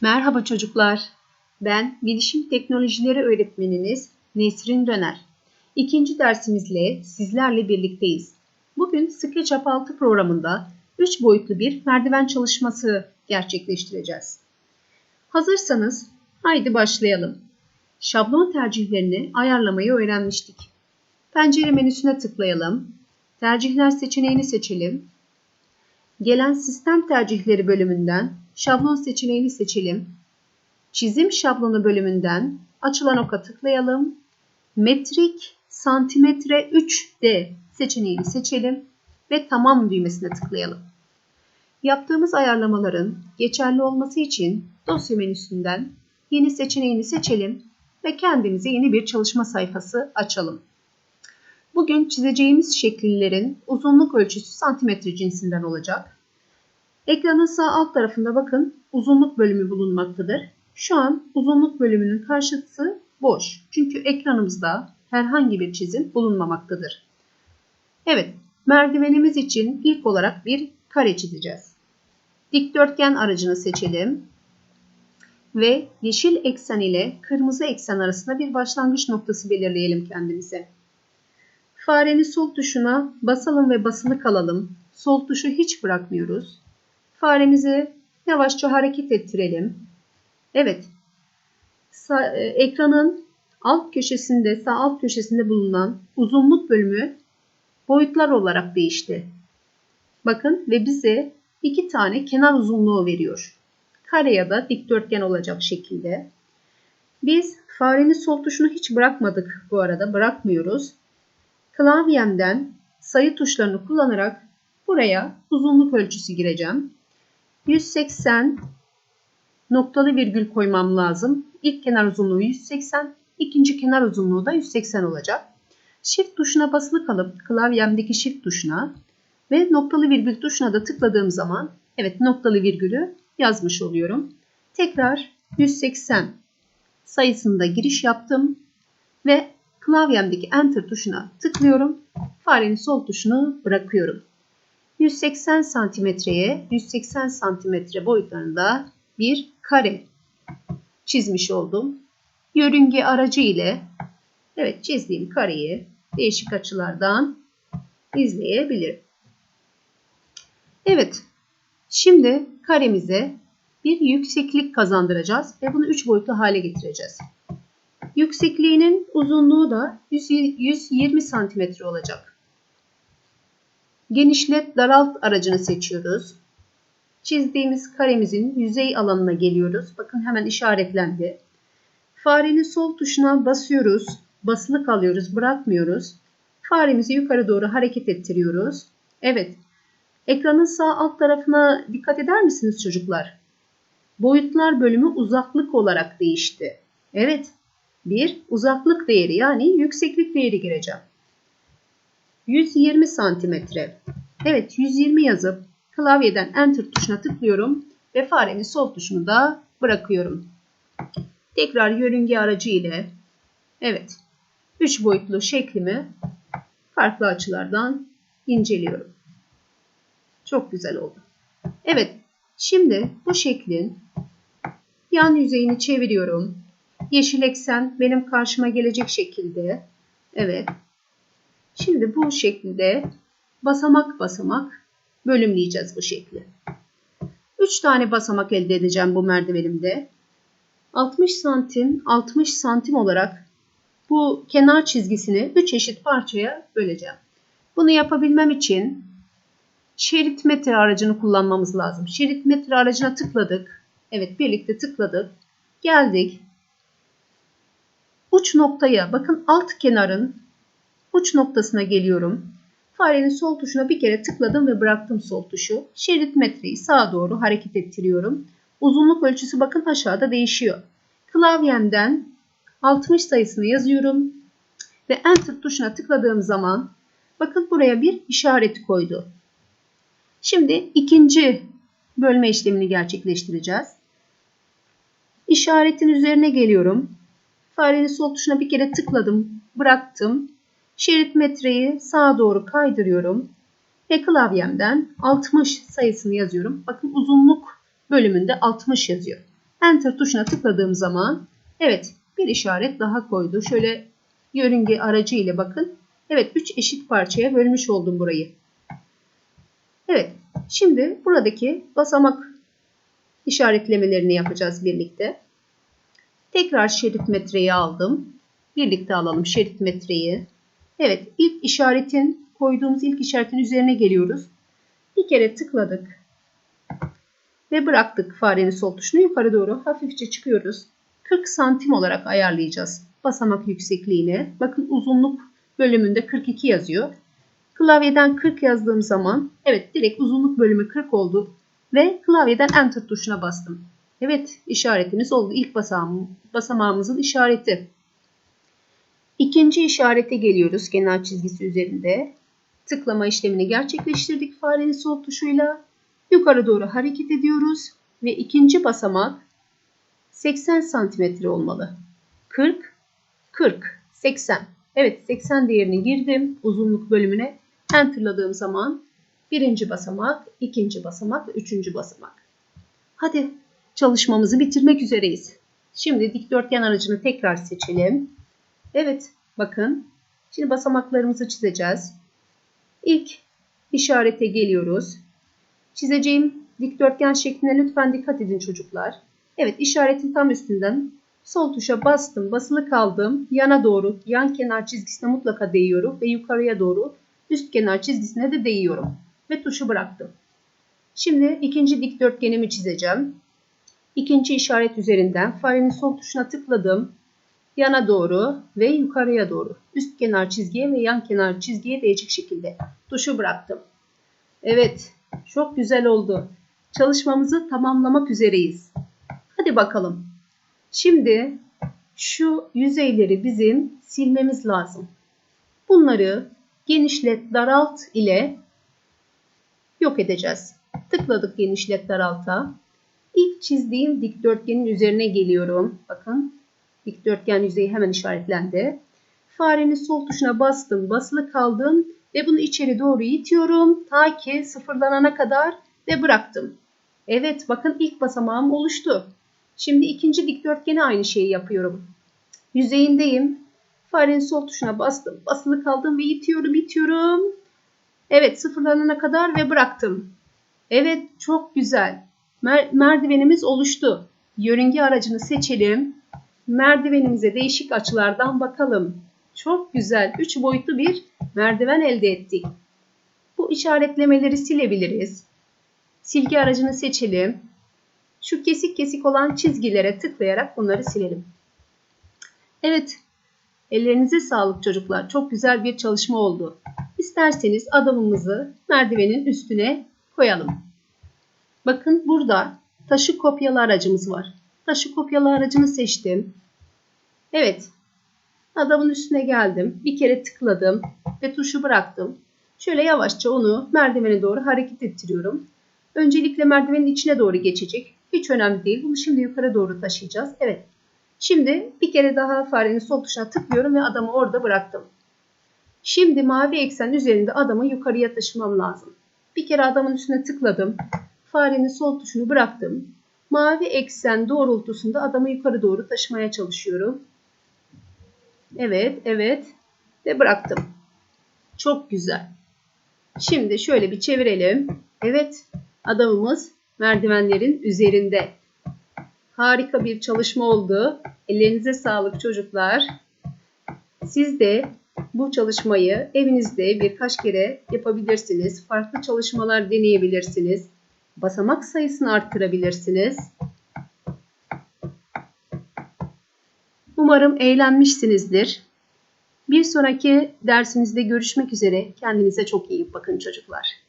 Merhaba çocuklar. Ben Bilişim Teknolojileri Öğretmeniniz Nesrin Döner. İkinci dersimizle sizlerle birlikteyiz. Bugün SketchUp 6 programında 3 boyutlu bir merdiven çalışması gerçekleştireceğiz. Hazırsanız haydi başlayalım. Şablon tercihlerini ayarlamayı öğrenmiştik. Pencere menüsüne tıklayalım. Tercihler seçeneğini seçelim. Gelen sistem tercihleri bölümünden şablon seçeneğini seçelim. Çizim şablonu bölümünden açılan oka tıklayalım. Metrik santimetre 3D seçeneğini seçelim ve tamam düğmesine tıklayalım. Yaptığımız ayarlamaların geçerli olması için dosya menüsünden yeni seçeneğini seçelim ve kendimize yeni bir çalışma sayfası açalım. Bugün çizeceğimiz şekillerin uzunluk ölçüsü santimetre cinsinden olacak. Ekranın sağ alt tarafında bakın uzunluk bölümü bulunmaktadır. Şu an uzunluk bölümünün karşısı boş. Çünkü ekranımızda herhangi bir çizim bulunmamaktadır. Evet, merdivenimiz için ilk olarak bir kare çizeceğiz. Dikdörtgen aracını seçelim ve yeşil eksen ile kırmızı eksen arasında bir başlangıç noktası belirleyelim kendimize. Farenin sol tuşuna basalım ve basılı kalalım. Sol tuşu hiç bırakmıyoruz. Faremizi yavaşça hareket ettirelim. Evet. Sa e, ekranın alt köşesinde, sağ alt köşesinde bulunan uzunluk bölümü boyutlar olarak değişti. Bakın ve bize iki tane kenar uzunluğu veriyor. Kare ya da dikdörtgen olacak şekilde. Biz farenin sol tuşunu hiç bırakmadık bu arada. Bırakmıyoruz. Klavyemden sayı tuşlarını kullanarak buraya uzunluk ölçüsü gireceğim. 180 noktalı virgül koymam lazım. İlk kenar uzunluğu 180, ikinci kenar uzunluğu da 180 olacak. Shift tuşuna basılı kalıp klavyemdeki Shift tuşuna ve noktalı virgül tuşuna da tıkladığım zaman evet noktalı virgülü yazmış oluyorum. Tekrar 180 sayısında giriş yaptım ve klavyemdeki Enter tuşuna tıklıyorum. Farenin sol tuşunu bırakıyorum. 180 santimetreye 180 santimetre boyutlarında bir kare çizmiş oldum. Yörünge aracı ile evet çizdiğim kareyi değişik açılardan izleyebilirim. Evet. Şimdi karemize bir yükseklik kazandıracağız ve bunu 3 boyutlu hale getireceğiz. Yüksekliğinin uzunluğu da 120 cm olacak. Genişlet daralt aracını seçiyoruz. Çizdiğimiz karemizin yüzey alanına geliyoruz. Bakın hemen işaretlendi. Farenin sol tuşuna basıyoruz. Basılı kalıyoruz, bırakmıyoruz. Faremizi yukarı doğru hareket ettiriyoruz. Evet. Ekranın sağ alt tarafına dikkat eder misiniz çocuklar? Boyutlar bölümü uzaklık olarak değişti. Evet bir uzaklık değeri yani yükseklik değeri gireceğim. 120 santimetre. Evet 120 yazıp klavyeden enter tuşuna tıklıyorum ve farenin sol tuşunu da bırakıyorum. Tekrar yörünge aracı ile evet 3 boyutlu şeklimi farklı açılardan inceliyorum. Çok güzel oldu. Evet şimdi bu şeklin yan yüzeyini çeviriyorum. Yeşil eksen benim karşıma gelecek şekilde. Evet. Şimdi bu şekilde basamak basamak bölümleyeceğiz bu şekli. 3 tane basamak elde edeceğim bu merdivenimde. 60 santim 60 santim olarak bu kenar çizgisini 3 eşit parçaya böleceğim. Bunu yapabilmem için şerit metre aracını kullanmamız lazım. Şerit metre aracına tıkladık. Evet birlikte tıkladık. Geldik uç noktaya bakın alt kenarın uç noktasına geliyorum. Farenin sol tuşuna bir kere tıkladım ve bıraktım sol tuşu. Şerit metreyi sağa doğru hareket ettiriyorum. Uzunluk ölçüsü bakın aşağıda değişiyor. Klavyemden 60 sayısını yazıyorum ve enter tuşuna tıkladığım zaman bakın buraya bir işaret koydu. Şimdi ikinci bölme işlemini gerçekleştireceğiz. İşaretin üzerine geliyorum. Farenin sol tuşuna bir kere tıkladım, bıraktım. Şerit metreyi sağa doğru kaydırıyorum. Ve klavyemden 60 sayısını yazıyorum. Bakın uzunluk bölümünde 60 yazıyor. Enter tuşuna tıkladığım zaman evet bir işaret daha koydu. Şöyle yörünge aracı ile bakın. Evet 3 eşit parçaya bölmüş oldum burayı. Evet şimdi buradaki basamak işaretlemelerini yapacağız birlikte. Tekrar şerit metreyi aldım. Birlikte alalım şerit metreyi. Evet ilk işaretin koyduğumuz ilk işaretin üzerine geliyoruz. Bir kere tıkladık. Ve bıraktık farenin sol tuşunu yukarı doğru hafifçe çıkıyoruz. 40 santim olarak ayarlayacağız basamak yüksekliğini. Bakın uzunluk bölümünde 42 yazıyor. Klavyeden 40 yazdığım zaman evet direkt uzunluk bölümü 40 oldu ve klavyeden enter tuşuna bastım. Evet işaretimiz oldu. İlk basamağım, basamağımızın işareti. İkinci işarete geliyoruz kenar çizgisi üzerinde. Tıklama işlemini gerçekleştirdik farenin sol tuşuyla. Yukarı doğru hareket ediyoruz ve ikinci basamak 80 santimetre olmalı. 40, 40, 80. Evet 80 değerini girdim uzunluk bölümüne. Enter'ladığım zaman birinci basamak, ikinci basamak üçüncü basamak. Hadi çalışmamızı bitirmek üzereyiz. Şimdi dikdörtgen aracını tekrar seçelim. Evet bakın şimdi basamaklarımızı çizeceğiz. İlk işarete geliyoruz. Çizeceğim dikdörtgen şekline lütfen dikkat edin çocuklar. Evet işaretin tam üstünden sol tuşa bastım, basılı kaldım. Yana doğru yan kenar çizgisine mutlaka değiyorum ve yukarıya doğru üst kenar çizgisine de değiyorum. Ve tuşu bıraktım. Şimdi ikinci dikdörtgenimi çizeceğim. İkinci işaret üzerinden farenin sol tuşuna tıkladım. Yana doğru ve yukarıya doğru. Üst kenar çizgiye ve yan kenar çizgiye değecek şekilde tuşu bıraktım. Evet, çok güzel oldu. Çalışmamızı tamamlamak üzereyiz. Hadi bakalım. Şimdi şu yüzeyleri bizim silmemiz lazım. Bunları genişlet daralt ile yok edeceğiz. Tıkladık genişlet daralta. İlk çizdiğim dikdörtgenin üzerine geliyorum. Bakın dikdörtgen yüzeyi hemen işaretlendi. Farenin sol tuşuna bastım, basılı kaldım ve bunu içeri doğru itiyorum ta ki sıfırlanana kadar ve bıraktım. Evet bakın ilk basamağım oluştu. Şimdi ikinci dikdörtgene aynı şeyi yapıyorum. Yüzeyindeyim. Farenin sol tuşuna bastım. Basılı kaldım ve itiyorum itiyorum. Evet sıfırlanana kadar ve bıraktım. Evet çok güzel. Mer merdivenimiz oluştu. Yörünge aracını seçelim. Merdivenimize değişik açılardan bakalım. Çok güzel. Üç boyutlu bir merdiven elde ettik. Bu işaretlemeleri silebiliriz. Silgi aracını seçelim. Şu kesik kesik olan çizgilere tıklayarak bunları silelim. Evet, ellerinize sağlık çocuklar. Çok güzel bir çalışma oldu. İsterseniz adamımızı merdivenin üstüne koyalım. Bakın burada taşı kopyalı aracımız var. Taşı kopyalı aracını seçtim. Evet, adamın üstüne geldim. Bir kere tıkladım ve tuşu bıraktım. Şöyle yavaşça onu merdivene doğru hareket ettiriyorum. Öncelikle merdivenin içine doğru geçecek. Hiç önemli değil. Bunu şimdi yukarı doğru taşıyacağız. Evet. Şimdi bir kere daha farenin sol tuşuna tıklıyorum ve adamı orada bıraktım. Şimdi mavi eksen üzerinde adamı yukarıya taşımam lazım. Bir kere adamın üstüne tıkladım. Farenin sol tuşunu bıraktım. Mavi eksen doğrultusunda adamı yukarı doğru taşımaya çalışıyorum. Evet, evet ve bıraktım. Çok güzel. Şimdi şöyle bir çevirelim. Evet, adamımız merdivenlerin üzerinde. Harika bir çalışma oldu. Ellerinize sağlık çocuklar. Siz de bu çalışmayı evinizde birkaç kere yapabilirsiniz. Farklı çalışmalar deneyebilirsiniz. Basamak sayısını arttırabilirsiniz. Umarım eğlenmişsinizdir. Bir sonraki dersimizde görüşmek üzere. Kendinize çok iyi bakın çocuklar.